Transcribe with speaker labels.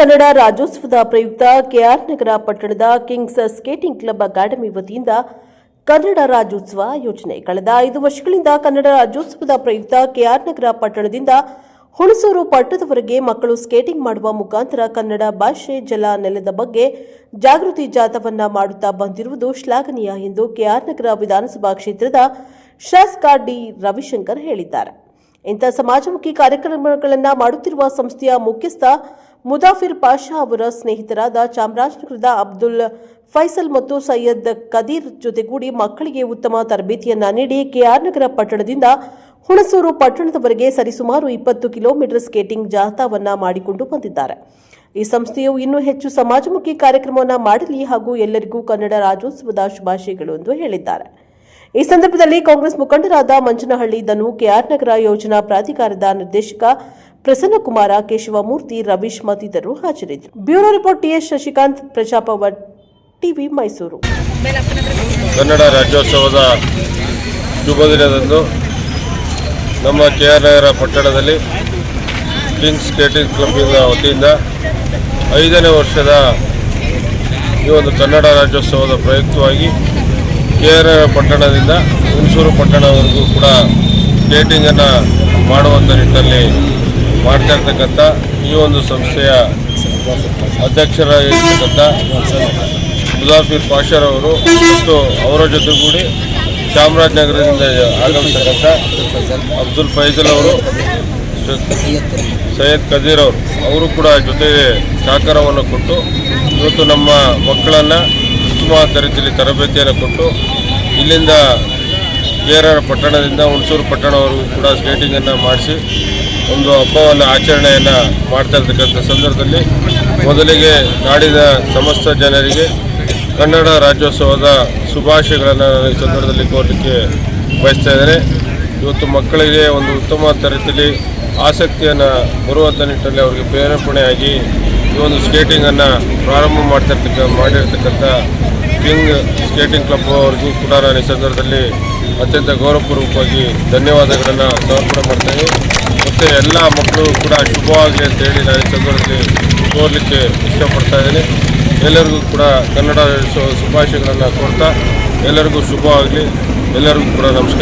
Speaker 1: ಕನ್ನಡ ರಾಜ್ಯೋತ್ಸವದ ಪ್ರಯುಕ್ತ ಕೆಆರ್ ನಗರ ಪಟ್ಟಣದ ಕಿಂಗ್ಸ್ ಸ್ಕೇಟಿಂಗ್ ಕ್ಲಬ್ ಅಕಾಡೆಮಿ ವತಿಯಿಂದ ಕನ್ನಡ ರಾಜ್ಯೋತ್ಸವ ಯೋಜನೆ. ಕಳೆದ ಐದು ವರ್ಷಗಳಿಂದ ಕನ್ನಡ ರಾಜ್ಯೋತ್ಸವದ ಪ್ರಯುಕ್ತ ಕೆಆರ್ ನಗರ ಪಟ್ಟಣದಿಂದ ಹುಣಸೂರು ಪಟ್ಟದವರೆಗೆ ಮಕ್ಕಳು ಸ್ಕೇಟಿಂಗ್ ಮಾಡುವ ಮುಖಾಂತರ ಕನ್ನಡ ಭಾಷೆ ಜಲ ನೆಲದ ಬಗ್ಗೆ ಜಾಗೃತಿ ಜಾಥವನ್ನ ಮಾಡುತ್ತಾ ಬಂದಿರುವುದು ಶ್ಲಾಘನೀಯ ಎಂದು ಕೆಆರ್ ನಗರ ವಿಧಾನಸಭಾ ಕ್ಷೇತ್ರದ ಶಾಸಕ ಡಿ ರವಿಶಂಕರ್ ಹೇಳಿದ್ದಾರೆ. ಇಂಥ ಸಮಾಜಮುಖಿ ಕಾರ್ಯಕ್ರಮಗಳನ್ನು ಮಾಡುತ್ತಿರುವ ಸಂಸ್ಥೆಯ ಮುಖ್ಯಸ್ಥ ಮುದಾಫಿರ್ ಪಾಷಾ ಅವರ ಸ್ನೇಹಿತರಾದ ಚಾಮರಾಜನಗರದ ಅಬ್ದುಲ್ ಫೈಸಲ್ ಮತ್ತು ಸೈಯದ್ ಕದೀರ್ ಜೊತೆಗೂಡಿ ಮಕ್ಕಳಿಗೆ ಉತ್ತಮ ತರಬೇತಿಯನ್ನ ನೀಡಿ ಕೆಆರ್ ನಗರ ಪಟ್ಟಣದಿಂದ ಹುಣಸೂರು ಪಟ್ಟಣದವರೆಗೆ ಸರಿಸುಮಾರು ಇಪ್ಪತ್ತು ಕಿಲೋಮೀಟರ್ ಸ್ಕೇಟಿಂಗ್ ಜಾಥಾವನ್ನ ಮಾಡಿಕೊಂಡು ಬಂದಿದ್ದಾರೆ. ಈ ಸಂಸ್ಥೆಯು ಇನ್ನೂ ಹೆಚ್ಚು ಸಮಾಜಮುಖಿ ಕಾರ್ಯಕ್ರಮವನ್ನು ಮಾಡಲಿ ಹಾಗೂ ಎಲ್ಲರಿಗೂ ಕನ್ನಡ ರಾಜ್ಯೋತ್ಸವದ ಶುಭಾಶಯಗಳು ಎಂದು ಹೇಳಿದ್ದಾರೆ. ಈ ಸಂದರ್ಭದಲ್ಲಿ ಕಾಂಗ್ರೆಸ್ ಮುಖಂಡರಾದ ಮಂಜನಹಳ್ಳಿ ಧನು, ಕೆಆರ್ ನಗರ ಯೋಜನಾ ಪ್ರಾಧಿಕಾರದ ನಿರ್ದೇಶಕ ಪ್ರಸನ್ನಕುಮಾರ, ಕೇಶವಮೂರ್ತಿ, ರವೀಶ್ ಮತ್ತಿತರರು ಹಾಜರಿದ್ದರು. ಬ್ಯೂರೋ ರಿಪೋರ್ಟ್ ಟಿಎಸ್ ಶಶಿಕಾಂತ್ ಪ್ರಜಾಪವ ಟಿವಿ ಮೈಸೂರು.
Speaker 2: ಕನ್ನಡ ರಾಜ್ಯೋತ್ಸವದ ಶುಭ ದಿನದಂದು ನಮ್ಮ ಕೆ ಆರ್ ನಗರ ಪಟ್ಟಣದಲ್ಲಿ ಕಿಂಗ್ಸ್ ಸ್ಕೇಟಿಂಗ್ ಕ್ಲಬ್ಬಿನ ವತಿಯಿಂದ ಐದನೇ ವರ್ಷದ ಈ ಒಂದು ಕನ್ನಡ ರಾಜ್ಯೋತ್ಸವದ ಪ್ರಯುಕ್ತವಾಗಿ ಕೆ ಆರ್ ನಗರ ಪಟ್ಟಣದಿಂದ ಹುಣಸೂರು ಪಟ್ಟಣವರೆಗೂ ಕೂಡ ಸ್ಕೇಟಿಂಗನ್ನು ಮಾಡುವಂಥ ನಿಟ್ಟಿನಲ್ಲಿ ಮಾಡ್ತಾ ಇರ್ತಕ್ಕಂಥ ಈ ಒಂದು ಸಂಸ್ಥೆಯ ಅಧ್ಯಕ್ಷರಾಗಿರ್ತಕ್ಕಂಥ ಮುಜಾಫಿರ್ ಅವರು ಮತ್ತು ಅವರ ಜೊತೆಗೂಡಿ ಚಾಮರಾಜನಗರದಿಂದ ಆಗಮಿಸತಕ್ಕಂಥ ಅಬ್ದುಲ್ ಫೈಜಲ್ ಅವರು, ಸೈಯದ್ ಕದೀರ್ ಅವರು ಅವರು ಕೂಡ ಜೊತೆಗೆ ಸಹಕಾರವನ್ನು ಕೊಟ್ಟು ಇವತ್ತು ನಮ್ಮ ಮಕ್ಕಳನ್ನು ಉತ್ತಮ ರೀತಿಯಲ್ಲಿ ತರಬೇತಿಯನ್ನು ಕೊಟ್ಟು ಇಲ್ಲಿಂದ ಕೇರಳ ಪಟ್ಟಣದಿಂದ ಹುಣಸೂರು ಪಟ್ಟಣವರೆಗೂ ಕೂಡ ಸ್ಕೇಟಿಂಗನ್ನು ಮಾಡಿಸಿ ಒಂದು ಹಬ್ಬವನ್ನು ಆಚರಣೆಯನ್ನು ಮಾಡ್ತಾ ಇರ್ತಕ್ಕಂಥ ಸಂದರ್ಭದಲ್ಲಿ ಮೊದಲಿಗೆ ನಾಡಿನ ಸಮಸ್ತ ಜನರಿಗೆ ಕನ್ನಡ ರಾಜ್ಯೋತ್ಸವದ ಶುಭಾಶಯಗಳನ್ನು ನಾನು ಈ ಸಂದರ್ಭದಲ್ಲಿ ಕೋರಲಿಕ್ಕೆ ಬಯಸ್ತಾ ಇದ್ದೇನೆ. ಇವತ್ತು ಮಕ್ಕಳಿಗೆ ಒಂದು ಉತ್ತಮ ರೀತಿಯಲ್ಲಿ ಆಸಕ್ತಿಯನ್ನು ಬರುವಂಥ ನಿಟ್ಟಿನಲ್ಲಿ ಅವರಿಗೆ ಪ್ರೇರೇಪಣೆಯಾಗಿ ಈ ಒಂದು ಸ್ಕೇಟಿಂಗನ್ನು ಪ್ರಾರಂಭ ಮಾಡ್ತಿರ್ತಕ್ಕ ಮಾಡಿರ್ತಕ್ಕಂಥ ಕಿಂಗ್ ಸ್ಕೇಟಿಂಗ್ ಕ್ಲಬ್ ಅವ್ರಿಗೂ ಕೂಡ ನಾನು ಈ ಸಂದರ್ಭದಲ್ಲಿ ಅತ್ಯಂತ ಗೌರವಪೂರ್ವಕವಾಗಿ ಧನ್ಯವಾದಗಳನ್ನು ಸಮರ್ಪಣೆ ಮಾಡ್ತೇನೆ. ಮತ್ತು ಎಲ್ಲ ಮಕ್ಕಳು ಕೂಡ ಶುಭವಾಗಲಿ ಅಂತೇಳಿ ನಾನು ಸಂದರ್ಭದಲ್ಲಿ ಕೋರಲಿಕ್ಕೆ ಇಷ್ಟಪಡ್ತಾ ಇದ್ದೀನಿ. ಎಲ್ಲರಿಗೂ ಕೂಡ ಕನ್ನಡ ಶುಭಾಶಯಗಳನ್ನು ಕೊಡ್ತಾ ಎಲ್ಲರಿಗೂ ಶುಭವಾಗಲಿ. ಎಲ್ಲರಿಗೂ ಕೂಡ ನಮಸ್ಕಾರ.